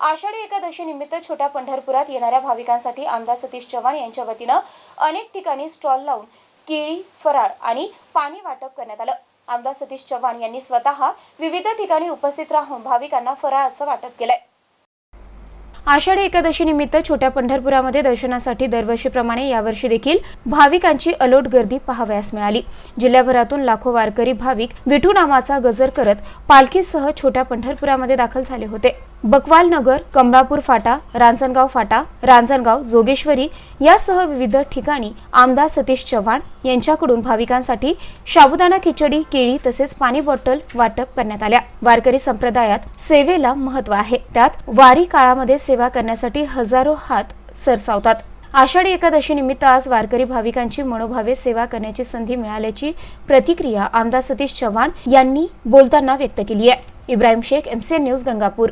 आषाढी एकादशी निमित्त छोट्या पंढरपुरात येणाऱ्या भाविकांसाठी आमदार सतीश चव्हाण यांच्या वतीनं अनेक ठिकाणी स्टॉल लावून केळी फराळ आणि पाणी वाटप करण्यात आलं. आमदार सतीश चव्हाण यांनी स्वतः विविध ठिकाणी उपस्थित राहून भाविकांना फराळाचं वाटप केलंय. आषाढी एकादशी निमित्त छोट्या पंढरपुरामध्ये दर्शनासाठी दरवर्षीप्रमाणे यावर्षी देखील भाविकांची अलोट गर्दी पाहावयास मिळाली. जिल्ह्याभरातून लाखो वारकरी भाविक विठू नामाचा गजर करत पालखीसह छोट्या पंढरपुरामध्ये दाखल झाले होते. बकवाल नगर कमळापूर फाटा रांजणगाव फाटा रांजणगाव जोगेश्वरी यासह विविध ठिकाणी आमदार सतीश चव्हाण यांच्याकडून भाविकांसाठी साबुदाणा खिचडी केळी तसेच पाणी बॉटल वाटप करण्यात आल्या. वारकरी संप्रदायात सेवेला महत्त्व आहे. त्यात वारी काळामध्ये सेवा करण्यासाठी हजारो हात सरसावतात. आषाढी एकादशी निमित्त आज वारकरी भाविकांची मनोभावे सेवा करण्याची संधी मिळाल्याची प्रतिक्रिया आमदार सतीश चव्हाण यांनी बोलताना व्यक्त केली आहे. Ibrahim Shaikh MCN news Gangapur.